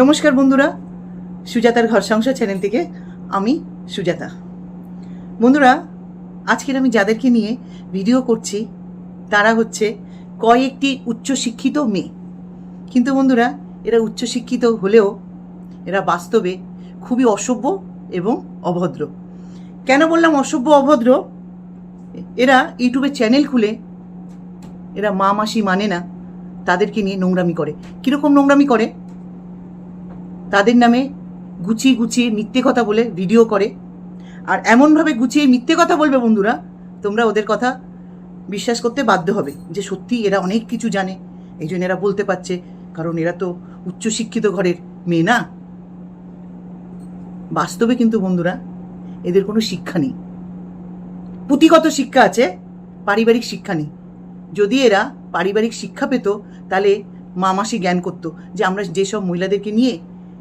নমস্কার বন্ধুরা, সুজাতার ঘর সংসার চ্যানেল থেকে আমি সুজাতা। বন্ধুরা, আজকের আমি যাদেরকে নিয়ে ভিডিও করছি, তারা হচ্ছে কয়েকটি উচ্চশিক্ষিত মেয়ে। কিন্তু বন্ধুরা, এরা উচ্চশিক্ষিত হলেও এরা বাস্তবে খুবই অসভ্য এবং অভদ্র। কেন বললাম অসভ্য, অভদ্র? এরা ইউটিউবে চ্যানেল খুলে, এরা মা মাসি মানে না, তাদেরকে নিয়ে নোংরামি করে। কীরকম নোংরামি করে? তাদের নামে গুছিয়ে গুছিয়ে মিথ্যে কথা বলে ভিডিও করে। আর এমনভাবে গুছিয়ে মিথ্যে কথা বলবে বন্ধুরা, তোমরা ওদের কথা বিশ্বাস করতে বাধ্য হবে যে সত্যি এরা অনেক কিছু জানে। এই জন্য এরা বলতে পারছে, কারণ এরা তো উচ্চশিক্ষিত ঘরের মেয়ে না। বাস্তবে কিন্তু বন্ধুরা, এদের কোনো শিক্ষা নেই। পুঁথিগত শিক্ষা আছে, পারিবারিক শিক্ষা নেই। যদি এরা পারিবারিক শিক্ষা পেত, তাহলে মামাসি জ্ঞান করতো যে আমরা যেসব মহিলাদেরকে নিয়ে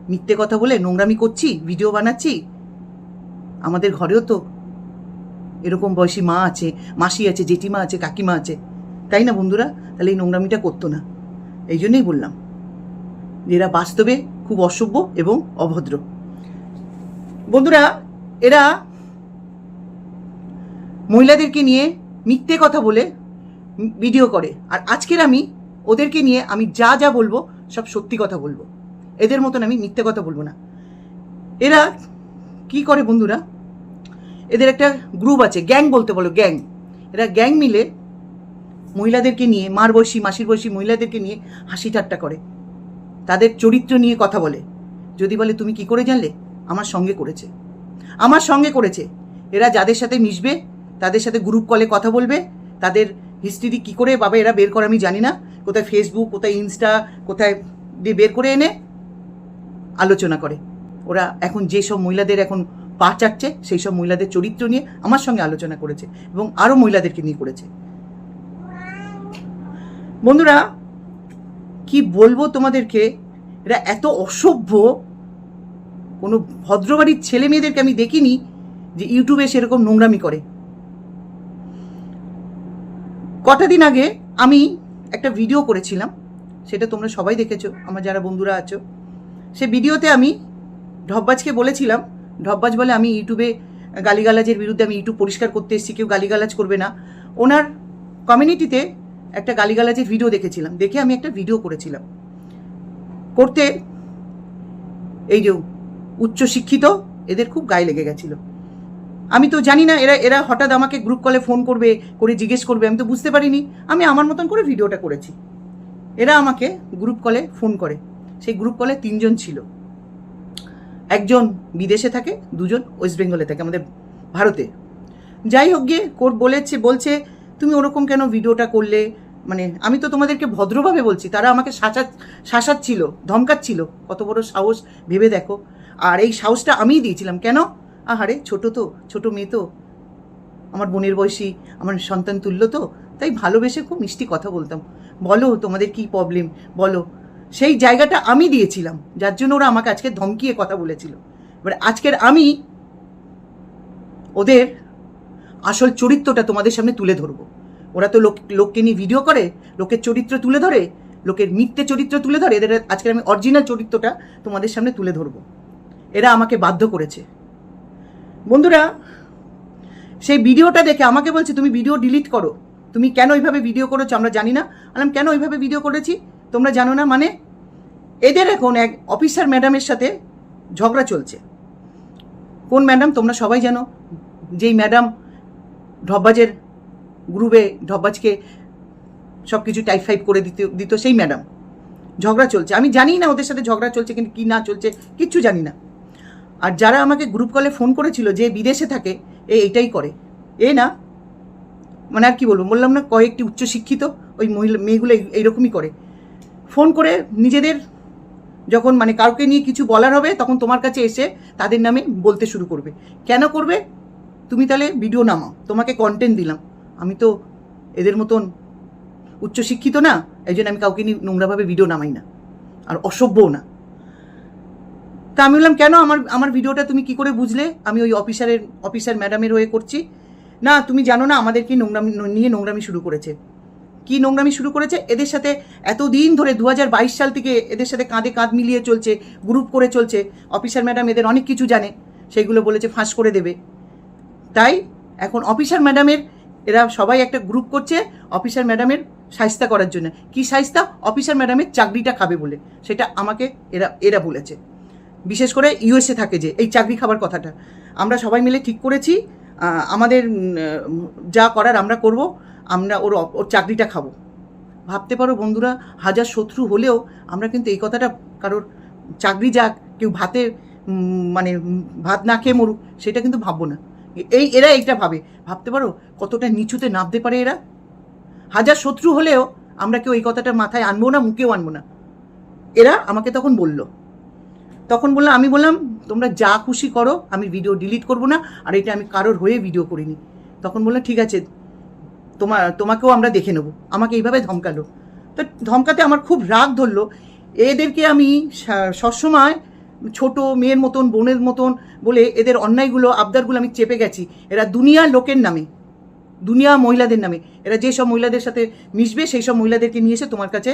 মিথ্যে কথা বলে নোংরামি করছি ভিডিও বানাচ্ছি? আমাদের ঘরেও তো এরকম বয়সী মা আছে, মাসি আছে, জেঠিমা আছে, কাকিমা আছে। তাই না বন্ধুরা? তাহলে এই নোংরামিটা করতো না। এই জন্যই বললাম। এরা বাস্তবে খুব অসভ্য এবং অভদ্র। বন্ধুরা, এরা মহিলাদেরকে নিয়ে মিথ্যে কথা বলে ভিডিও করে। আর আজকের আমি ওদেরকে নিয়ে আমি যা যা বলব সব সত্যি কথা বলব। এদের মতন আমি মিথ্যে কথা বলব না। এরা কি করে বন্ধুরা? এদের একটা গ্রুপ আছে গ্যাং বলতে বলো গ্যাং এরা গ্যাং মিলে মহিলাদেরকে নিয়ে, মার বয়সী, মাসির বয়সী মহিলাদেরকে নিয়ে হাসি ঠাট্টা করে। তাদের চরিত্র নিয়ে কথা বলে। যদি বলে, তুমি কি করে জানলে? আমার সঙ্গে করেছে। আমার সঙ্গে করেছে। এরা যাদের সাথে মিশবে, তাদের সাথে গ্রুপ কলে কথা বলবে, তাদের হিস্ট্রি কি করে বাবা এরা বের করে আমি জানি না। কোথায় ফেসবুক কোথায় ইনস্টা কোথায় দিয়ে বের করে এনে আলোচনা করে। ওরা এখন যেসব মহিলাদের এখন পা চাটছে, সেই সব মহিলাদের চরিত্র নিয়ে আমার সঙ্গে আলোচনা করেছে এবং আরও মহিলাদেরকে নিয়ে করেছে। বন্ধুরা, কি বলব তোমাদেরকে? এরা এত অসভ্য। কোনো ভদ্রবাড়ির ছেলে মেয়েদেরকে আমি দেখিনি যে ইউটিউবে সেরকম নোংরামি করে। কটা দিন আগে আমি একটা ভিডিও করেছিলাম, সেটা তোমরা সবাই দেখেছ, আমার যারা বন্ধুরা আছো। সে ভিডিওতে আমি ঢব্বাজকে বলেছিলাম, ঢব্বাজ বলে আমি ইউটিউবে গালিগালাজের বিরুদ্ধে আমি ইউটিউব পরিষ্কার করতে এসেছি, কেউ গালিগালাজ করবে না। ওনার কমিউনিটিতে একটা গালিগালাজের ভিডিও দেখেছিলাম, দেখে আমি একটা ভিডিও করেছিলাম। করতে এই যে উচ্চশিক্ষিত, এদের খুব গায়ে লেগে গেছিল। আমি তো জানি না, এরা এরা হঠাৎ আমাকে গ্রুপ কলে ফোন করবে, করে জিজ্ঞেস করবে, আমি তো বুঝতে পারিনি। আমি আমার মতন করে ভিডিওটা করেছি। এরা আমাকে গ্রুপ কলে ফোন করে। সেই গ্রুপ কলে তিনজন ছিল। একজন বিদেশে থাকে, দুজন ওয়েস্ট বেঙ্গলে থাকে, আমাদের ভারতে। যাই হোক গিয়ে কোর্ট বলেছে, বলছে, তুমি ওরকম কেন ভিডিওটা করলে? মানে আমি তো তোমাদেরকে ভদ্রভাবে বলছি, তারা আমাকে শাসা শাসাচ্ছিল, ধমকাচ্ছিল। কত বড় সাহস, ভেবে দেখো। আর এই সাহসটা আমিই দিয়েছিলাম। কেন? আহারে, ছোট তো, ছোট মেয়ে তো। আমার বোনের বয়সী, আমার সন্তান তুল্য তো। তাই ভালোবেসে খুব মিষ্টি কথা বলতাম। বলো তোমাদের কি প্রবলেম বলো। সেই জায়গাটা আমি দিয়েছিলাম, যার জন্য ওরা আমাকে আজকে ধমকিয়ে কথা বলেছিল। এবার আজকের আমি ওদের আসল চরিত্রটা তোমাদের সামনে তুলে ধরবো। ওরা তো লোক, লোককে নিয়ে ভিডিও করে, লোকের চরিত্র তুলে ধরে, লোকের মিথ্যে চরিত্র তুলে ধরে, এদের আজকে আমি অরিজিনাল চরিত্রটা তোমাদের সামনে তুলে ধরবো। এরা আমাকে বাধ্য করেছে। বন্ধুরা, সেই ভিডিওটা দেখে আমাকে বলছে, তুমি ভিডিও ডিলিট করো। তুমি কেন ওইভাবে ভিডিও করেছ? আমরা জানি না। আলাম কেন ওইভাবে ভিডিও করেছি? তোমরা জানো না মানে? এদের এখন এক অফিসার ম্যাডামের সাথে ঝগড়া চলছে। কোন ম্যাডাম তোমরা সবাই জানো? যেই ম্যাডাম ঢব্বাজের গ্রুপে ঢব্বাজকে সব কিছু টাইপ ফাইপ করে দিতে, দিত, সেই ম্যাডাম। ঝগড়া চলছে। আমি জানি না ওদের সাথে ঝগড়া চলছে কিন্তু কী না চলছে, কিচ্ছু জানি না। আর যারা আমাকে গ্রুপ কলে ফোন করেছিল যে বিদেশে থাকে, এ এটাই করে। এ না মানে আর কি বলব? বললাম না, কয়েকটি উচ্চশিক্ষিত, ওই মহিলা মেয়েগুলো এই- এইরকমই করে। ফোন করে নিজেদের যখন মানে কাউকে নিয়ে কিছু বলার হবে, তখন তোমার কাছে এসে তাদের নামে বলতে শুরু করবে। কেন করবে? তুমি তাহলে ভিডিও নামাও। তোমাকে কন্টেন্ট দিলাম। আমি তো এদের মতন উচ্চশিক্ষিত না, এই জন্য আমি কাউকে নিয়ে নোংরাভাবে ভিডিও নামাই না। আর অসভ্যও না। তা আমি বললাম, কেন আমার আমার ভিডিওটা তুমি কি করে বুঝলে? আমি ওই অফিসারের অফিসার ম্যাডামের হয়ে করছি। না, তুমি জানো না, আমাদেরকে নোংরামি, নিয়ে নোংরামি শুরু করেছে। কি নোংরামি শুরু করেছে? এদের সাথে এতদিন ধরে দু হাজার বাইশ সাল থেকে এদের সাথে কাঁধে কাঁধ মিলিয়ে চলছে গ্রুপ করে চলছে। অফিসার ম্যাডাম এদের অনেক কিছু জানে, সেইগুলো বলেছে ফাঁস করে দেবে। তাই এখন অফিসার ম্যাডামের এরা সবাই একটা গ্রুপ করছে অফিসার ম্যাডামের সাহিস্তা করার জন্য। কি সাহিস্তা? অফিসার ম্যাডামের চাকরিটা খাবে বলে। সেটা আমাকে এরা এরা বলেছে। বিশেষ করে ইউএসএ থাকে যে, এই চাকরি খাবার কথাটা। আমরা সবাই মিলে ঠিক করেছি। আমাদের যা করার আমরা করব। আমরা ওর ওর চাকরিটা খাব। ভাবতে পারো বন্ধুরা, হাজার শত্রু হলেও আমরা কিন্তু এই কথাটা কারোর চাকরি যাক, কেউ ভাতে মানে ভাত না খেয়ে মরুক, সেটা কিন্তু ভাববো না। এই, এরা এইটা ভাবে। ভাবতে পারো কতটা নিচুতে নামতে পারে এরা? হাজার শত্রু হলেও আমরা কেউ এই কথাটা মাথায় আনব না, মুখেও আনব না। এরা আমাকে তখন বলল। তখন বললাম, আমি বললাম, তোমরা যা খুশি করো, আমি ভিডিও ডিলিট করব না, আর এটা আমি কারোর হয়ে ভিডিও করিনি। তখন বললাম ঠিক আছে তোমার তোমাকেও আমরা দেখে নেব। আমাকে এইভাবে ধমকালো। তো ধমকাতে আমার খুব রাগ ধরলো। এদেরকে আমি সবসময় ছোট মেয়ের মতন, বোনের মতন বলে এদের অন্যায়গুলো, আবদারগুলো আমি চেপে গেছি। এরা দুনিয়ার লোকের নামে, দুনিয়া মহিলাদের নামে। এরা যেসব মহিলাদের সাথে মিশবে, সেই সব মহিলাদেরকে নিয়ে এসে তোমার কাছে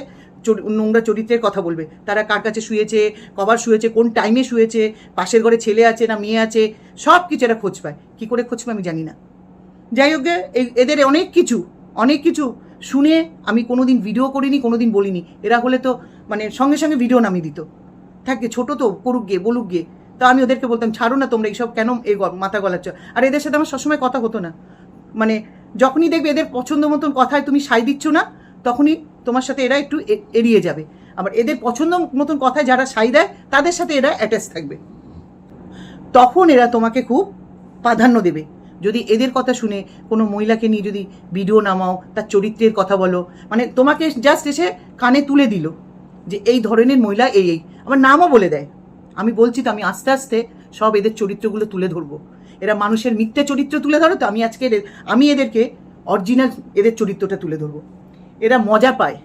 নোংরা চরিত্রের কথা বলবে। তারা কার কাছে শুয়েছে, কবার শুয়েছে, কোন টাইমে শুয়েছে, পাশের ঘরে ছেলে আছে না মেয়ে আছে সব কিছু এরা খোঁজ পায়। কী করে খোঁজ পায় আমি জানি না। যাই হোক এদের অনেক কিছু অনেক কিছু শুনে আমি কোনো দিন ভিডিও করিনি, কোনোদিন বলিনি। এরা হলে তো মানে সঙ্গে সঙ্গে ভিডিও নামিয়ে দিত। থাকে ছোটো তো, করুক গিয়ে বলুক গিয়ে তা আমি ওদেরকে বলতাম, ছাড়ো না তোমরা এইসব কেন এই মাথা গলাচ্ছ? আর এদের সাথে আমার সবসময় কথা হতো না। মানে যখনই দেখবে এদের পছন্দ মতন কথায় তুমি সাই দিচ্ছ না, তখনই তোমার সাথে এরা একটু এড়িয়ে যাবে। আবার এদের পছন্দ মতন কথায় যারা সাই দেয়, তাদের সাথে এরা অ্যাটাচ থাকবে। তখন এরা তোমাকে খুব প্রাধান্য দেবে। যদি এদের কথা শুনে কোনো মহিলাকে নিয়ে যদি ভিডিও নামাও, তার চরিত্রের কথা বলো মানে তোমাকে জাস্ট এসে কানে তুলে দিল যে এই ধরনের মহিলা এই এই। আমার নামও বলে দেয়। আমি বলছি তো আমি আস্তে আস্তে সব এদের চরিত্রগুলো তুলে ধরবো। এরা মানুষের মিথ্যে চরিত্র তুলে ধরো তো, আমি আজকে আমি এদেরকে অরিজিনাল এদের চরিত্রটা তুলে ধরবো। এরা মজা পায়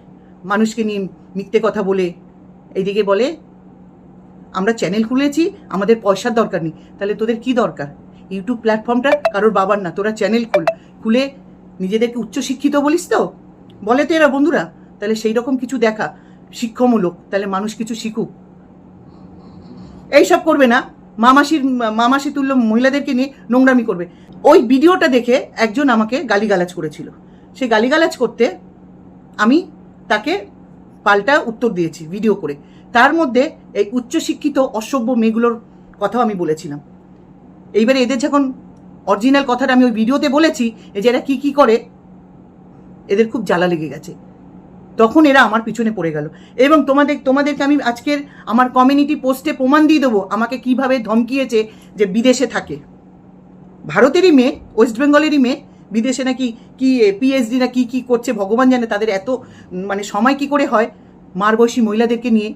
মানুষকে নিয়ে মিথ্যে কথা বলে। এইদিকে বলে, আমরা চ্যানেল খুলেছি, আমাদের পয়সার দরকার নেই। তাহলে তোদের কি দরকার? ইউটিউব প্ল্যাটফর্মটা কারোর বাবার না, তোরা চ্যানেল খুল। খুলে নিজেদেরকে উচ্চশিক্ষিত বলিস তো? বলে তো এরা বন্ধুরা। তাহলে সেই রকম কিছু দেখা। শিক্ষামূলক। তাহলে মানুষ কিছু শিখুক। এইসব করবে না। মামাসির, মামাসি তুল্য মহিলাদেরকে নিয়ে নোংরামি করবে। ওই ভিডিওটা দেখে একজন আমাকে গালিগালাজ করেছিল। সেই গালিগালাজ করতে আমি তাকে পাল্টা উত্তর দিয়েছি, ভিডিও করে। তার মধ্যে এই উচ্চশিক্ষিত, অসভ্য মেয়েগুলোর কথাও আমি বলেছিলাম। এইবারে এদের যখন অরিজিনাল কথাটা আমি ওই ভিডিওতে বলেছি যে এরা কী কী করে, এদের খুব জ্বালা লেগে গেছে। তখন এরা আমার পিছনে পড়ে গেল। এবং তোমাদের, তোমাদেরকে আমি আজকের আমার কমিউনিটি পোস্টে প্রমাণ দিয়ে দেবো আমাকে কীভাবে ধমকিয়েছে যে বিদেশে থাকে। ভারতেরই মেয়ে ওয়েস্ট বেঙ্গলেরই মেয়ে, বিদেশে নাকি কি পিএইচডি না কি কি করছে, ভগবান জানে তাদের এত মানে সময় কি করে হয় মার বয়সী মহিলাদেরকে নিয়ে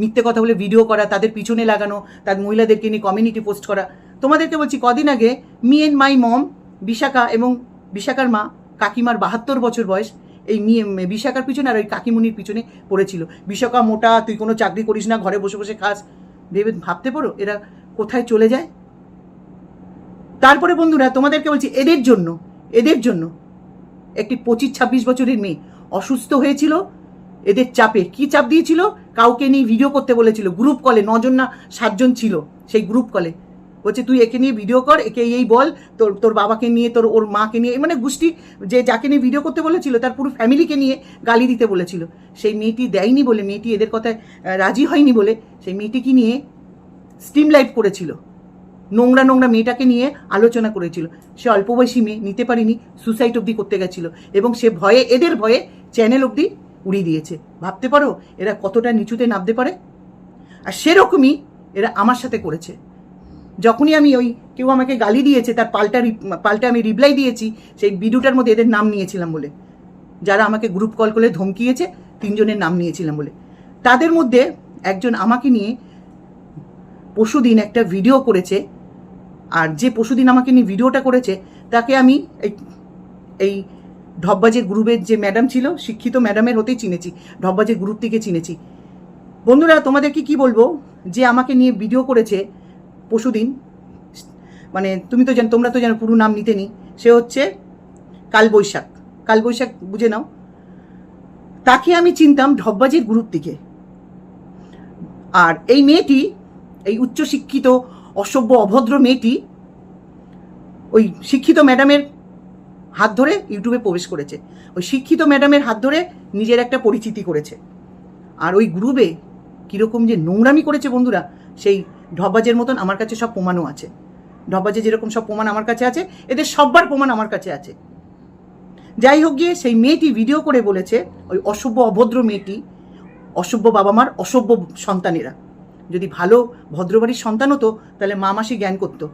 মিথ্যে কথা বলে ভিডিও করা, তাদের পিছনে লাগানো, তার মহিলাদেরকে নিয়ে কমিউনিটি পোস্ট করা। তোমাদেরকে বলছি কদিন আগে me and my mom, Bishakha এবং বিশাখার মা কাকিমার বাহাত্তর বছর বয়স, এই মি বিশাখার পিছনে আর ওই কাকিমুনির পিছনে পড়েছিল। বিশাখা মোটা, তুই কোনো চাকরি করিস না, ঘরে বসে বসে খাস। ভেবে ভাবতে পারো, এরা কোথায় চলে যায়? তারপরে বন্ধুরা, তোমাদেরকে বলছি এদের জন্য এদের জন্য একটি পঁচিশ ছাব্বিশ বছরের মেয়ে অসুস্থ হয়েছিল। এদের চাপে কি চাপ দিয়েছিল? কাউকে নিয়ে ভিডিও করতে বলেছিল গ্রুপ কলে নজন না সাতজন ছিল, সেই গ্রুপ কলে বলছে, তুই একে নিয়ে ভিডিও কর, একে এই বল, তোর তোর বাবাকে নিয়ে, তোর, ওর মাকে নিয়ে। মানে গোষ্ঠী যে যাকে নিয়ে ভিডিও করতে বলেছিল, তার পুরো ফ্যামিলিকে নিয়ে গালি দিতে বলেছিল। সেই মেয়েটি দেয়নি বলে, মেয়েটি এদের কথায় রাজি হয়নি বলে সেই মেয়েটিকে নিয়ে স্টিম লাইভ করেছিল। নোংরা নোংরা মেয়েটাকে নিয়ে আলোচনা করেছিল। সে অল্প বয়সী মেয়ে, নিতে পারিনি সুসাইড অবধি করতে গেছিল এবং সে ভয়ে, এদের ভয়ে চ্যানেল অবধি উড়িয়ে দিয়েছে। ভাবতে পারো, এরা কতটা নিচুতে নামতে পারে? আর সেরকমই এরা আমার সাথে করেছে। যখনই আমি ওই কেউ আমাকে গালি দিয়েছে, তার পাল্টা পাল্টা আমি রিপ্লাই দিয়েছি, সেই ভিডিওটার মধ্যে এদের নাম নিয়েছিলাম বলে। যারা আমাকে গ্রুপ কল করে ধমকিয়েছে, তিনজনের নাম নিয়েছিলাম বলে। তাদের মধ্যে একজন আমাকে নিয়ে পশুদিন একটা ভিডিও করেছে, আর যে পশুদিন আমাকে নিয়ে ভিডিওটা করেছে, তাকে আমি এই এই ঢপবাজের গ্রুপের যে ম্যাডাম ছিল, শিক্ষিত ম্যাডামের হতেই চিনেছি ঢপবাজের গ্রুপ থেকে চিনেছি। বন্ধুরা, তোমাদেরকে কি বলব? যে আমাকে নিয়ে ভিডিও করেছে পশুদিন। মানে তুমি তো জানো, তোমরা তো জানো পুরো নাম নিতে নি সে হচ্ছে কালবৈশাখ। কালবৈশাখ বুঝে নাও। তাকে আমি চিনতাম ঢব্বাজির গ্রুপ থেকে আর এই মেয়েটি, এই উচ্চশিক্ষিত, অসভ্য, অভদ্র মেয়েটি, ওই শিক্ষিত ম্যাডামের হাত ধরে ইউটিউবে প্রবেশ করেছে। ওই শিক্ষিত ম্যাডামের হাত ধরে নিজের একটা পরিচিতি করেছে। আর ওই গ্রুপে কীরকম যে নোংরামি করেছে বন্ধুরা, সেই ঢব্বাজের মতন আমার কাছে সব প্রমাণও আছে। ঢব্বাজে যেরকম সব প্রমাণ আমার কাছে আছে, এদের সববার প্রমাণ আমার কাছে আছে। যাই হোক গিয়ে সেই মেয়েটি ভিডিও করে বলেছে, ওই অসভ্য অভদ্র মেয়েটি অসভ্য বাবা মার অসভ্য সন্তানেরা। যদি ভালো ভদ্রবাড়ির সন্তান হতো, তাহলে মা মাসি জ্ঞান করতো।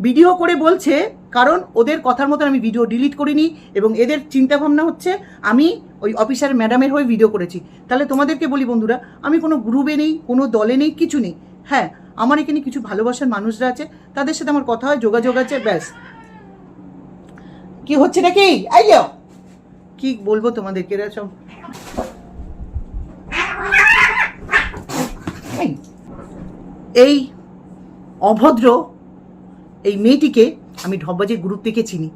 ভিডিও করে বলছে, কারণ ওদের কথার মতন আমি ভিডিও ডিলিট করিনি এবং এদের চিন্তাভাবনা হচ্ছে, আমি ওই অফিসার ম্যাডামের হয়ে ভিডিও করেছি। তাহলে তোমাদেরকে বলি বন্ধুরা, আমি কোনো গ্রুপে নেই, কোনো দলে নেই, কিছু নেই। হ্যাঁ আমার এখানে কিছু ভালোবাসার মানুষরা আছে, তাদের সাথে আমার কথা হয়, যোগাযোগ আছে, ব্যাস। কি হচ্ছে নাকি? আইলো কি বলব তোমাদেরকে এরা সব? এই অভদ্র এই মেয়েটিকে আমি ঢব্বাজের গ্রুপ থেকে চিনি।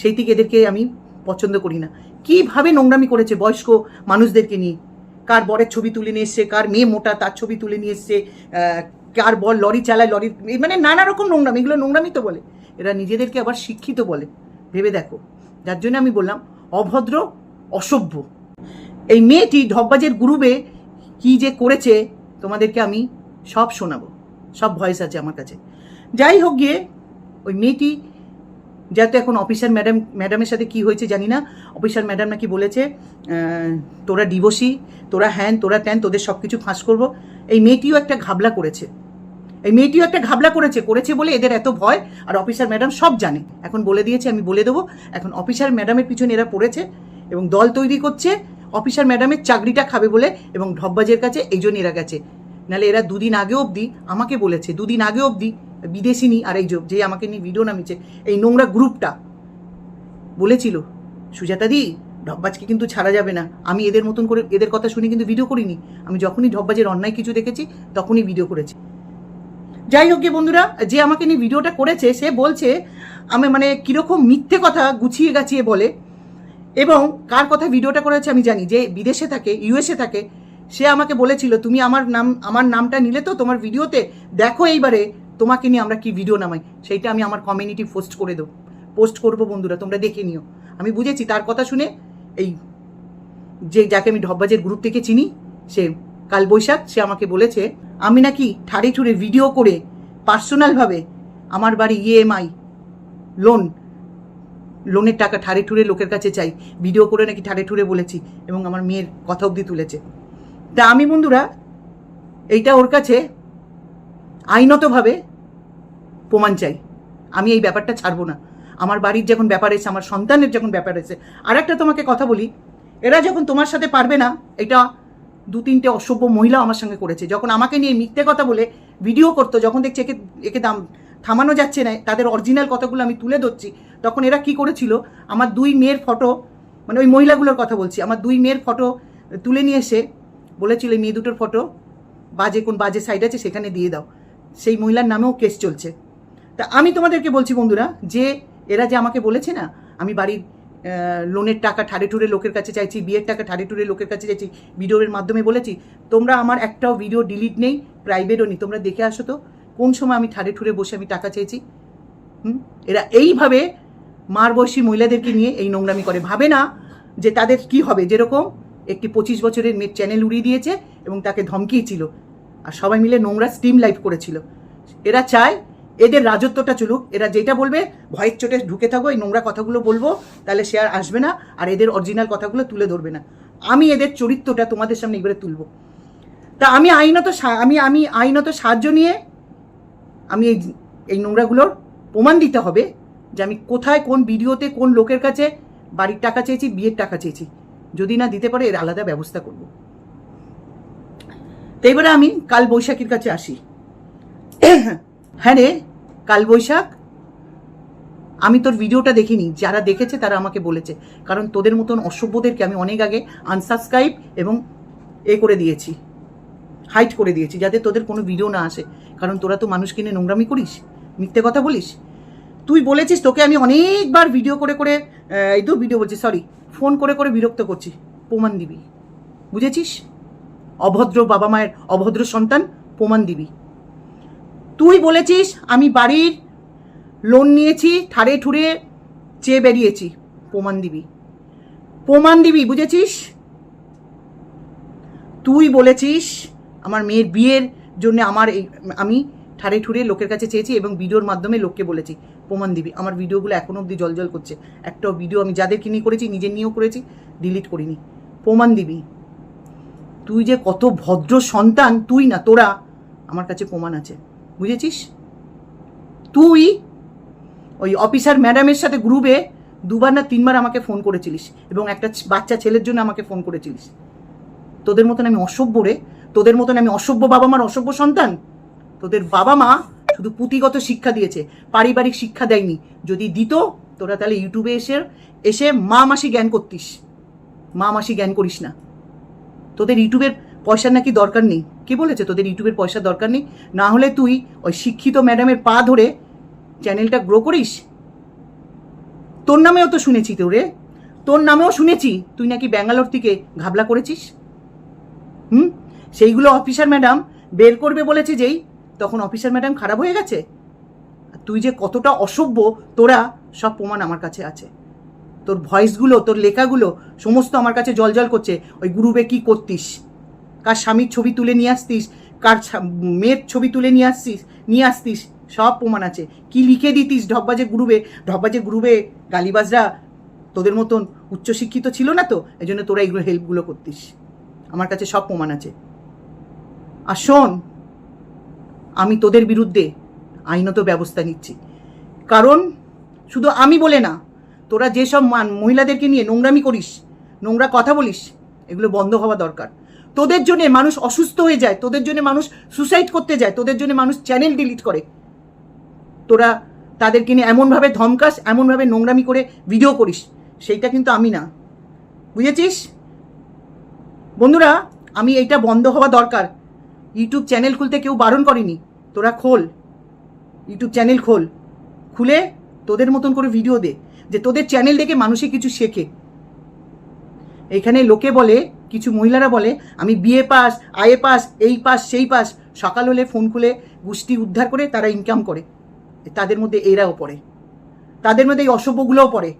সেই থেকে এদেরকে আমি পছন্দ করি না। কীভাবে নোংরামি করেছে বয়স্ক মানুষদেরকে নিয়ে? কার বরের ছবি তুলে নিয়ে এসছে, কার মেয়ে মোটা তার ছবি তুলে নিয়ে এসছে কার বর লরি চালায়, লরি মানে নানা রকম নোংরামি, এগুলো নোংরামি তো বলে। এরা নিজেদেরকে আবার শিক্ষিত বলে। ভেবে দেখো। যার জন্য আমি বললাম, অভদ্র, অসভ্য। এই মেয়েটি ঢব্বাজের গ্রুপে কি যে করেছে, তোমাদেরকে আমি সব শোনাবো। সব ভয়েস আছে আমার কাছে। যাই হোক গিয়ে, ওই মেয়েটি যাতে এখন অফিসার ম্যাডাম ম্যাডামের সাথে কি হয়েছে জানি না। অফিসার ম্যাডাম নাকি বলেছে তোরা ডিভোর্সি তোরা হ্যান, তোরা ট্যান তোদের সব কিছু ফাঁস করব। এই মেয়েটিও একটা ঘাবলা করেছে। এই মেয়েটিও একটা ঘাবলা করেছে করেছে বলে এদের এত ভয়, আর অফিসার ম্যাডাম সব জানে। এখন বলে দিয়েছে, আমি বলে দেবো। এখন অফিসার ম্যাডামের পিছনে এরা পড়েছে এবং দল তৈরি করছে। অফিসার ম্যাডামের চাকরিটা খাবে বলে এবং ঢব্বাজের কাছে এই জন্য এরা গেছে। নাহলে এরা দুদিন আগে অবধি আমাকে বলেছে, দুদিন আগে অবধি বিদেশিনী আর এই যে- আমাকে নিয়ে ভিডিও নামিয়েছে, এই নোংরা গ্রুপটা। বলেছিল সুজাতা দি ঢব্বাজকে কিন্তু ছাড়া যাবে না। আমি এদের মতন করে, এদের কথা শুনে কিন্তু ভিডিও করিনি। আমি যখনই ঢব্বাজের অন্যায় কিছু দেখেছি, তখনই ভিডিও করেছি। যাই হোক বন্ধুরা, যে আমাকে নিয়ে ভিডিওটা করেছে, সে বলছে, আমি মানে কীরকম মিথ্যে কথা গুছিয়ে গাছিয়ে বলে এবং কার কথা ভিডিওটা করেছে আমি জানি। যে বিদেশে থাকে ইউএসএ থাকে, সে আমাকে বলেছিল, তুমি আমার নাম, আমার নামটা নিলে তো তোমার ভিডিওতে দেখো এইবারে তোমাকে নিয়ে আমরা কি ভিডিও নামাই, সেইটা আমি আমার কমিউনিটি পোস্ট করে দেবো। পোস্ট করব বন্ধুরা, তোমরা দেখে নিও। আমি বুঝেছি, তার কথা শুনে এই যে, যাকে আমি ঢব্বাজের গ্রুপ থেকে চিনি, সে কাল বৈশাখ সে আমাকে বলেছে, আমি নাকি ঠাড়ে ঠুড়ে ভিডিও করে পার্সোনালভাবে আমার বাড়ি ইএমআই লোন লোনের টাকা ঠাড়ে ঠুড়ে লোকের কাছে চাই। ভিডিও করে নাকি ঠাড়ে ঠুড়ে বলেছি এবং আমার মেয়ের কথা অবধি তুলেছে। তা আমি বন্ধুরা, এইটা ওর কাছে আইনতভাবে প্রমাণ চাই। আমি এই ব্যাপারটা ছাড়বো না। আমার বাড়ির যখন ব্যাপার এসে আমার সন্তানের যখন ব্যাপার এসে আর একটা তোমাকে কথা বলি। এরা যখন তোমার সাথে পারবে না, এটা দু তিনটে অসভ্য মহিলা আমার সঙ্গে করেছে। যখন আমাকে নিয়ে মিথ্যে কথা বলে ভিডিও করতো, যখন দেখছে একে একে দাম, থামানো যাচ্ছে না, তাদের অরিজিনাল কথাগুলো আমি তুলে ধরছি, তখন এরা কি করেছিল? আমার দুই মেয়ের ফটো মানে ওই মহিলাগুলোর কথা বলছি, আমার দুই মেয়ের ফটো তুলে নিয়ে এসে বলেছিল মেয়ে দুটোর ফটো বাজে, কোন বাজে সাইড আছে, সেখানে দিয়ে দাও। সেই মহিলার নামেও কেস চলছে। তা আমি তোমাদেরকে বলছি বন্ধুরা, যে এরা যে আমাকে বলেছে না, আমি বাড়ির লোনের টাকা ঠাড়ে ঠুড়ে লোকের কাছে চাইছি, বিয়ের টাকা ঠাড়ে ঠুড়ে লোকের কাছে চাইছি ভিডিওর মাধ্যমে বলেছি, তোমরা আমার একটাও ভিডিও ডিলিট নেই প্রাইভেটও নেই, তোমরা দেখে আসো তো, কোন সময় আমি ঠাড়ে ঠুড়ে বসে আমি টাকা চেয়েছি। হুম? এরা এইভাবে মার বয়সী মহিলাদেরকে নিয়ে এই নোংরামি করে। ভাবে না যে তাদের কি হবে। যেরকম একটি পঁচিশ বছরের মেয়ের চ্যানেল উড়িয়ে দিয়েছে এবং তাকে ধমকিয়েছিল। আর সবাই মিলে নোংরা স্টিম লাইভ করেছিল। এরা চায় এদের রাজত্বটা চলুক। এরা যেটা বলবে, ভয়ের চোটে ঢুকে থাকো, এই নোংরা কথাগুলো বলব, তাহলে সে আর আসবে না, আর এদের অরিজিনাল কথাগুলো তুলে ধরবে না। আমি এদের চরিত্রটা তোমাদের সামনে এবারে তুলবো। তা আমি আইনত আমি আমি আইনত সাহায্য নিয়ে আমি এই এই নোংরাগুলোর প্রমাণ দিতে হবে যে আমি কোথায়, কোন ভিডিওতে, কোন লোকের কাছে বাড়ির টাকা চেয়েছি, বিয়ের টাকা চেয়েছি। যদি না দিতে পারে, এর আলাদা ব্যবস্থা করব। এবারে আমি কাল বৈশাখীর কাছে আসি। হ্যাঁ রে, কাল বৈশাখ? আমি তোর ভিডিওটা দেখিনি, যারা দেখেছে তারা আমাকে বলেছে। কারণ তোদের মতন অসভ্যদেরকে আমি অনেক আগে আনসাবস্ক্রাইব এবং এ করে দিয়েছি হাইট করে দিয়েছি, যাতে তোদের কোনো ভিডিও না আসে। কারণ তোরা তো মানুষ কিনে নোংরামি করিস, মিথ্যে কথা বলিস। তুই বলেছিস তোকে আমি অনেকবার ভিডিও করে করে এই তো ভিডিও বলছি সরি ফোন করে করে বিরক্ত করছি, প্রমাণ দিবি। বুঝেছিস? অভদ্র বাবা মায়ের অভদ্র সন্তান প্রমাণ দিবি। তুই বলেছিস আমি বাড়ির লোন নিয়েছি, ঠাড়ে ঠুরে চেয়ে বেরিয়েছি, প্রমাণ দিবি। প্রমাণ দিবি, বুঝেছিস? তুই বলেছিস আমার মেয়ের বিয়ের জন্য আমার এই, আমি ঠাড়ে ঠুরে লোকের কাছে চেয়েছি এবং ভিডিওর মাধ্যমে লোককে বলেছি, প্রমাণ দিবি। আমার ভিডিওগুলো এখনও অবধি জল করছে। একটাও ভিডিও আমি যাদেরকে নিয়ে করেছি নিজের নিয়েও করেছি ডিলিট করিনি। প্রমাণ দিবি। তুই যে কত ভদ্র সন্তান, তুই না, তোরা, আমার কাছে প্রমাণ আছে। বুঝেছিস? তুই ওই অফিসার ম্যাডামের সাথে গ্রুপে দুবার না তিনবার আমাকে ফোন করেছিলিস এবং একটা বাচ্চা ছেলের জন্য আমাকে ফোন করেছিলিস। তোদের মতন আমি অসভ্য রে, তোদের মতন আমি অসভ্য বাবা মার অসভ্য সন্তান? তোদের বাবা মা শুধু পুঁথিগত শিক্ষা দিয়েছে, পারিবারিক শিক্ষা দেয়নি। যদি দিত, তোরা তাহলে ইউটিউবে এসে এসে মা মাসি জ্ঞান করতিস। মা মাসি জ্ঞান করিস না। তোদের ইউটিউবের পয়সার নাকি দরকার নেই? কে বলেছে তোদের ইউটিউবের পয়সার দরকার নেই? না হলে তুই ওই শিক্ষিত ম্যাডামের পা ধরে চ্যানেলটা গ্রো করিস? তোর নামেও তো শুনেছি তো রে। তোর নামেও শুনেছি। তুই নাকি ব্যাঙ্গালোর থেকে ঘাবলা করেছিস? হুম? সেইগুলো অফিসার ম্যাডাম বের করবে বলেছে যেই তখন অফিসার ম্যাডাম খারাপ হয়ে গেছে। তুই যে কতটা অসভ্য, তোরা সব প্রমাণ আমার কাছে আছে। তোর ভয়েসগুলো, তোর লেখাগুলো, সমস্ত আমার কাছে জলজল করছে। ওই গ্রুপে কি করতিস? কার স্বামীর ছবি তুলে নিয়ে আসতিস? কার মেয়ের ছবি তুলে নিয়ে আসতিস? নিয়ে আসতিস? সব প্রমাণ আছে। কি লিখে দিতিস ঢপবাজে গ্রুপে ঢপবাজে গ্রুপে গালিবাজরা তোদের মতন উচ্চশিক্ষিত ছিল না তো? এই জন্য তোরা এগুলো হেল্পগুলো করতিস। আমার কাছে সব প্রমাণ আছে। আর শোন, আমি তোদের বিরুদ্ধে আইনত ব্যবস্থা নিচ্ছি। কারণ, শুধু আমি বলে না তোরা যেসব মান মহিলাদেরকে নিয়ে নোংরামি করিস, নোংরা কথা বলিস, এগুলো বন্ধ হওয়া দরকার। তোদের জন্য মানুষ অসুস্থ হয়ে যায়, তোদের জন্য মানুষ সুসাইড করতে যায়, তোদের জন্য মানুষ চ্যানেল ডিলিট করে। তোরা তাদেরকে নিয়ে এমনভাবে ধমকাস, এমনভাবে নোংরামি করে ভিডিও করিস, সেইটা কিন্তু আমি না। বুঝেছিস? বন্ধুরা, আমি এইটা বন্ধ হওয়া দরকার। ইউটিউব চ্যানেল খুলতে কেউ বারণ করেনি, তোরা খোল। ইউটিউব চ্যানেল খোল। খুলে তোদের মতন করে ভিডিও দে। যে তোদের চ্যানেল দেখে মানুষে কিছু শেখে। এখানে লোকে বলে, কিছু মহিলারা বলে, আমি বিএ পাস আইএ পাস, এই পাস, সেই পাস। সকাল হলে ফোন খুলে, গোষ্ঠী উদ্ধার করে তারা ইনকাম করে। তাদের মধ্যে এরাও পড়ে। তাদের মধ্যে এই অসভ্যগুলোও পড়ে।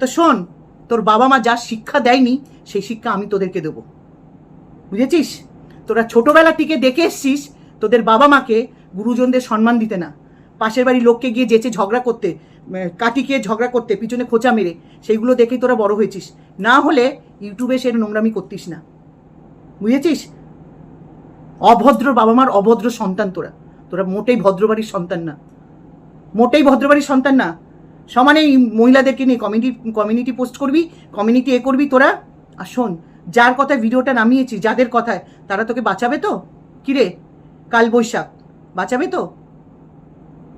তো শোন, তোর বাবা মা যা শিক্ষা দেয়নি, সেই শিক্ষা আমি তোদেরকে দেবো। বুঝেছিস? তোরা ছোটবেলা থেকে দেখে এসছিস, তোদের বাবা মাকে গুরুজনদের সম্মান দিতে না। পাশের বাড়ির লোককে গিয়ে যেচে ঝগড়া করতে কাটিকে ঝগড়া করতে, পিছনে খোঁচা মেরে, সেইগুলো দেখেই তোরা বড় হয়েছিস। না হলে ইউটিউবে সে নোংরামি করতিস না। বুঝেছিস? অভদ্র বাবা মার অভদ্র সন্তান তোরা। তোরা মোটেই ভদ্রবাড়ির সন্তান না। মোটেই ভদ্রবাড়ির সন্তান না। সমানে মহিলাদেরকে নিয়ে কমিউনিটি কমিউনিটি পোস্ট করবি কমিউনিটি এ করবি তোরা। আর শোন, যার কথায় ভিডিওটা নামিয়েছি, যাদের কথায়, তারা তোকে বাঁচাবে তো? কিরে? কাল বৈশাখ বাঁচাবে তো?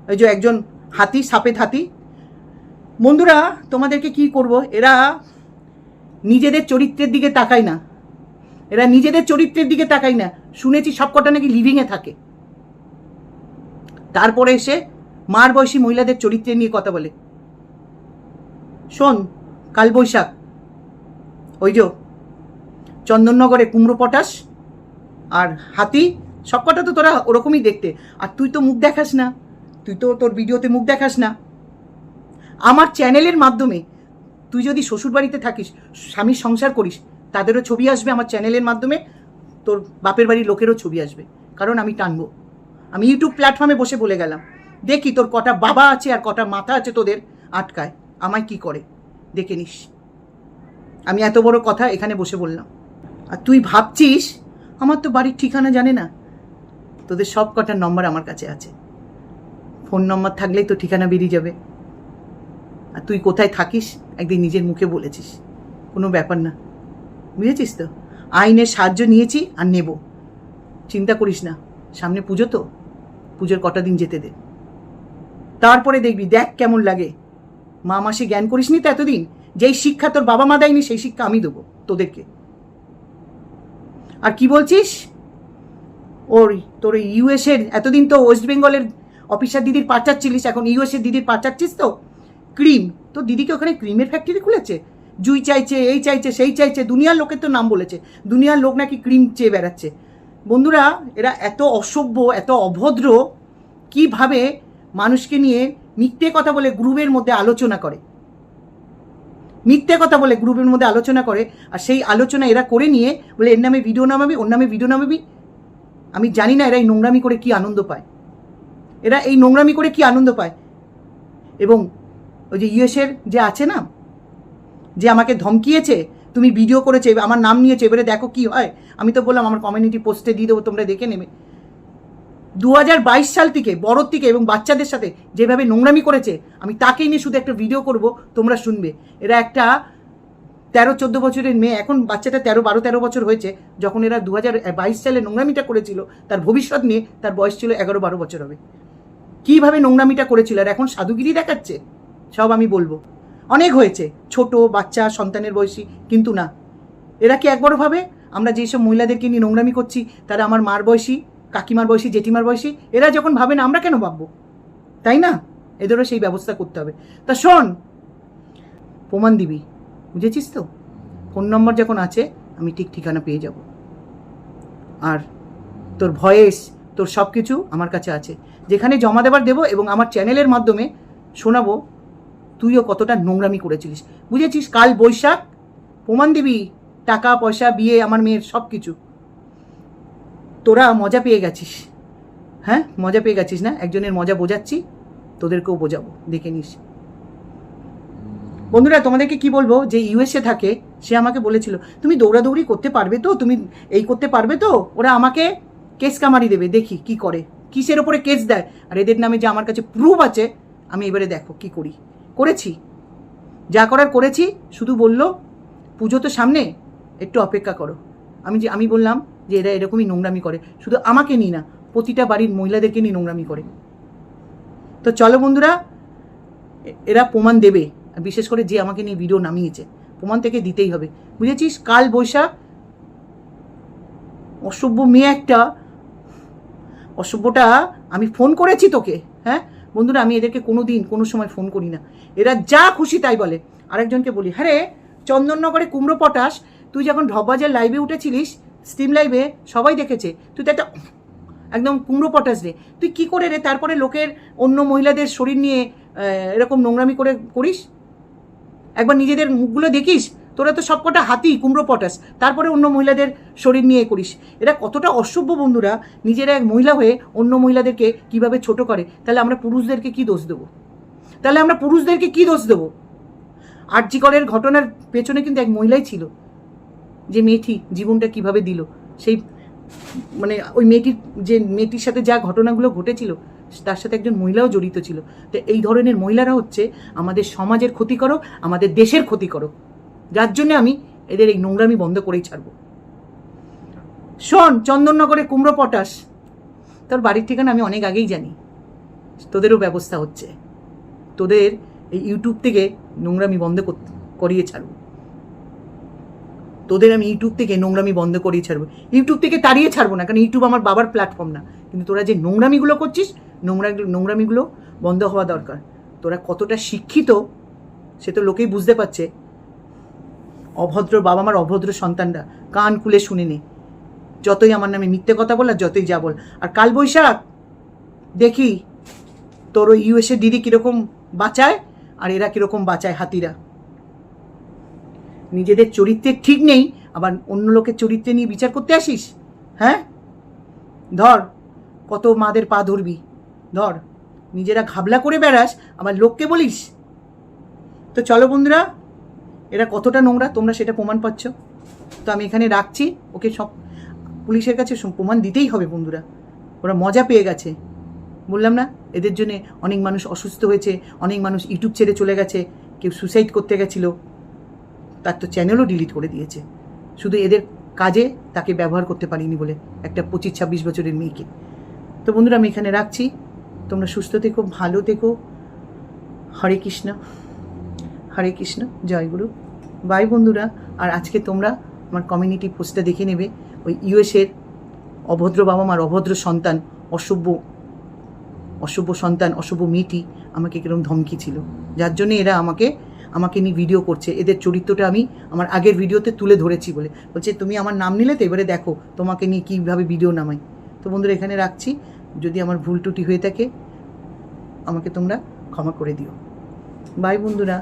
ওই যে একজন হাতি সাপেত হাতি। বন্ধুরা, তোমাদেরকে কি করব? এরা নিজেদের চরিত্রের দিকে তাকায় না। এরা নিজেদের চরিত্রের দিকে তাকায় না। শুনেছি সবকটা নাকি লিভিংয়ে থাকে। তারপরে এসে মার বয়সী মহিলাদের চরিত্রে নিয়ে কথা বলে। শোন কাল বৈশাখ ওই যে চন্দননগরে কুমড়ো পটাশ আর হাতি, সবকটা তো তোরা ওরকমই দেখতে। আর তুই তো মুখ দেখাস না। তুই তো তোর ভিডিওতে মুখ দেখাস না। আমার চ্যানেলের মাধ্যমে তুই যদি শ্বশুর বাড়িতে থাকিস, স্বামীর সংসার করিস, তাদেরও ছবি আসবে আমার চ্যানেলের মাধ্যমে, তোর বাপের বাড়ির লোকেরও ছবি আসবে। কারণ আমি টানবো। আমি ইউটিউব প্ল্যাটফর্মে বসে বলে গেলাম, দেখি তোর কটা বাবা আছে আর কটা মাথা আছে তোদের, আটকায়, আমায় কি করে? দেখে নিস। আমি এত বড় কথা এখানে বসে বললাম। আর তুই ভাবছিস, আমার তো বাড়ির ঠিকানা জানে না। তোদের সব কটার নম্বর আমার কাছে আছে। ফোন নম্বর থাকলেই তো ঠিকানা বেরিয়ে যাবে। আর তুই কোথায় থাকিস? একদিন নিজের মুখে বলেছিস। কোনো ব্যাপার না। বুঝেছিস তো? আইনের সাহায্য নিয়েছি আর নেব। চিন্তা করিস না। সামনে পুজো তো। পুজোর কটা দিন যেতে দে। তারপরে দেখবি, দেখ কেমন লাগে। মা মাসি জ্ঞান করিসনি তো এতদিন? যেই শিক্ষা তোর বাবা মা দেয়নি, সেই শিক্ষা আমি দেবো তোদেরকে। আর কি বলছিস? ওর তোর ইউএসের, এতদিন তো ওয়েস্ট বেঙ্গলের অফিসার দিদির পাচাচ্ছিলিস এখন ইউএসের দিদির পাচাচ্ছিস তো? ক্রিম। তো দিদিকে ওখানে ক্রিমের ফ্যাক্টরি খুলেছে? জুই চাইছে, এই চাইছে, সেই চাইছে, দুনিয়ার লোকের তো নাম বলেছে। দুনিয়ার লোক নাকি ক্রিম চেয়ে বেড়াচ্ছে। বন্ধুরা, এরা এত অসভ্য, এত অভদ্র, কীভাবে মানুষকে নিয়ে মিথ্যে কথা বলে গ্রুপের মধ্যে আলোচনা করে? মিথ্যে কথা বলে গ্রুপের মধ্যে আলোচনা করে, আর সেই আলোচনা এরা করে নিয়ে বলে, এর নামে ভিডিও নামাবি, ওর নামে ভিডিও নামাবি? আমি জানি না এরা এই নোংরামি করে কি আনন্দ পায়। এরা এই নোংরামি করে কি আনন্দ পায়? এবং ওই যে ইউএসের যে আছে না, যে আমাকে ধমকিয়েছে, তুমি ভিডিও করেছে আমার নাম নিয়েছে, এবারে দেখো কি হয়। আমি তো বললাম, আমার কমিউনিটি পোস্টে দিয়ে দেবো, তোমরা দেখে নেবে। দু হাজার বাইশ সাল থেকে বড়োর থেকে এবং বাচ্চাদের সাথে যেভাবে নোংরামি করেছে, আমি তাকেই নিয়ে শুধু একটা ভিডিও করব, তোমরা শুনবে। এরা একটা তেরো, চোদ্দ বছরের মেয়ে, এখন বাচ্চাটা তেরো, বারো, তেরো বছর হয়েছে, যখন এরা দু বাইশ সালে নোংরামিটা করেছিল, তার ভবিষ্যৎ নিয়ে তার বয়স ছিল এগারো, বারো বছর হবে। কীভাবে নোংরামিটা করেছিল? আর এখন সাধুগিরি দেখাচ্ছে? সব আমি বলব। অনেক হয়েছে, ছোট, বাচ্চা, সন্তানের বয়সী, কিন্তু না। এরা কি একবারও ভাবে? আমরা যেসব মহিলাদেরকে নিয়ে নোংরামি করছি, তারা আমার মার বয়সী, কাকিমার বয়সী, জেঠিমার বয়সী, এরা যখন ভাবে না, আমরা কেন ভাববো? তাই না? এদেরও সেই ব্যবস্থা করতে হবে। তা শোন, প্রমাণ দিবি, বুঝেছিস তো? ফোন নম্বর যখন আছে, আমি ঠিক ঠিকানা পেয়ে যাব। আর তোর ভয়েস, তোর সব কিছু আমার কাছে আছে। যেখানে জমা দেবার দেবো এবং আমার চ্যানেলের মাধ্যমে শোনাবো তুইও কতটা নোংরামি করেছিলিস? বুঝেছিস? কাল বৈশাখ, প্রমাণ দিবি, টাকা, পয়সা, বিয়ে, আমার মেয়ের সব কিছু তোরা মজা পেয়ে গেছিস। হ্যাঁ? মজা পেয়ে গেছিস না? একজনের মজা বোঝাচ্ছি, তোদেরকেও বোঝাবো। দেখে নিস। বন্ধুরা, তোমাদেরকে কি বলব? যে ইউএসএ থাকে, সে আমাকে বলেছিল, তুমি দৌড়াদৌড়ি করতে পারবে তো? তুমি এই করতে পারবে তো? ওরা আমাকে কেস কামারি দেবে, দেখি কি করে। কিসের ওপরে কেস দেয়? আর এদের নামে যে আমার কাছে প্রুফ আছে, আমি এবারে দেখো কি করি। করেছি। যা করার করেছি, শুধু বলল, পুজো তো সামনে, একটু অপেক্ষা করো। আমি যে, আমি বললাম যে, এরা এরকমই নোংরামি করে। শুধু আমাকে নিই না, প্রতিটা বাড়ির মহিলাদেরকে নিয়ে নোংরামি করে। তো চলো বন্ধুরা এরা প্রমাণ দেবে বিশেষ করে যে আমাকে নিয়ে ভিডিও নামিয়েছে। প্রমাণ থেকে দিতেই হবে। বুঝেছিস? কাল বৈশাখ, অসভ্য মেয়ে একটা, অসভ্যটা আমি ফোন করেছি তোকে হ্যাঁ? বন্ধুরা, আমি এদেরকে কোনো দিন কোনো সময় ফোন করি না। এরা যা খুশি তাই বলে। আরেকজনকে বলি হ্যাঁ রে, চন্দননগরে কুমড়ো পটাশ, তুই যখন ঢপবাজার লাইভে উঠেছিলিস স্ট্রিম লাইভে সবাই দেখেছে, তুই তো একটা একদম কুমড়ো পটাশ রে। তুই কি করে রে, তারপরে লোকের অন্য মহিলাদের শরীর নিয়ে এরকম নোংরামি করে করিস? একবার নিজেদের মুখগুলো দেখিস তোরা তো সবকটা হাতি, কুমড়ো, পটাশ। তারপরে অন্য মহিলাদের শরীর নিয়ে করিস। এরা কতটা অসভ্য বন্ধুরা, নিজেরা এক মহিলা হয়ে অন্য মহিলাদেরকে কীভাবে ছোট করে? তাহলে আমরা পুরুষদেরকে কি দোষ দেবো? তাহলে আমরা পুরুষদেরকে কি দোষ দেবো? আর্যিকরের ঘটনার পেছনে কিন্তু এক মহিলাই ছিল, যে মেয়েটি জীবনটা কীভাবে দিল। সেই মানে ওই মেয়েটির, যে মেয়েটির সাথে যা ঘটনাগুলো ঘটেছিল, তার সাথে একজন মহিলাও জড়িত ছিল। তো এই ধরনের মহিলারা হচ্ছে আমাদের সমাজের ক্ষতি করো, আমাদের দেশের ক্ষতি করো। যার জন্য আমি এদের এই নোংরামি বন্ধ করেই ছাড়বো। শোন, চন্দননগরে কুমড়ো পটাশ। তোর বাড়ির ঠিকানা আমি অনেক আগেই জানি। তোদেরও ব্যবস্থা হচ্ছে। তোদের এই ইউটিউব থেকে নোংরামি বন্ধ করিয়ে ছাড়বো। তোদের আমি ইউটিউব থেকে নোংরামি বন্ধ করিয়ে ছাড়বো। ইউটিউব থেকে তাড়িয়ে ছাড়বো না, কারণ ইউটিউব আমার বাবার প্ল্যাটফর্ম না। কিন্তু তোরা যে নোংরামিগুলো করছিস, নোংরা, নোংরামিগুলো বন্ধ হওয়া দরকার। তোরা কতটা শিক্ষিত, সে তো লোকেই বুঝতে পারছে। অভদ্র বাবা মার অভদ্র সন্তানরা কান খুলে শুনে নে যতই আমার নামে মিথ্যে কথা বল আর যতই যা বল। আর কাল বৈশাখ দেখি তোর ওই ইউএসএ দিদি কীরকম বাঁচায় আর এরা কীরকম বাঁচায় হাতিরা। নিজেদের চরিত্রে ঠিক নেই, আবার অন্য লোকের চরিত্রে নিয়ে বিচার করতে আসিস? হ্যাঁ? ধর, কত মাদের পা ধরবি। ধর, নিজেরা ঘাবলা করে বেড়াস, আবার লোককে বলিস। তো চলো বন্ধুরা এরা কতটা নোংরা? তোমরা সেটা প্রমাণ পাচ্ছ। তো আমি এখানে রাখছি। ওকে সব পুলিশের কাছে প্রমাণ দিতেই হবে বন্ধুরা। ওরা মজা পেয়ে গেছে। বললাম না, এদের জন্যে অনেক মানুষ অসুস্থ হয়েছে, অনেক মানুষ ইউটিউব ছেড়ে চলে গেছে, কেউ সুসাইড করতে গেছিল। তার তো চ্যানেলও ডিলিট করে দিয়েছে। শুধু এদের কাজে তাকে ব্যবহার করতে পারিনি বলে একটা পঁচিশ ছাব্বিশ বছরের মেয়েকে। তো বন্ধুরা আমি এখানে রাখছি। তোমরা সুস্থ থেকো, ভালো থেকো। হরে কৃষ্ণ। হরে কৃষ্ণ, জয় গুরু। বাই বন্ধুরা, আর আজকে তোমরা আমার কমিউনিটি পোস্টটা দেখে নেবে ওই ইউএসের অভদ্র বাবা মার অভদ্র সন্তান অসভ্য অসভ্য সন্তান অসভ্য মেয়েটি আমাকে কীরকম ধমকি ছিল। যার জন্য এরা আমাকে আমাকে নিয়ে ভিডিও করছে। এদের চরিত্রটা আমি আমার আগের ভিডিওতে তুলে ধরেছি বলে। বলছে, তুমি আমার নাম নিলে তো এবারে দেখো তোমাকে নিয়ে কীভাবে ভিডিও নামাই তো বন্ধুরা, এখানে রাখছি। যদি আমার ভুল টুটি হয়ে থাকে, আমাকে তোমরা ক্ষমা করে দিও। বাই বন্ধুরা।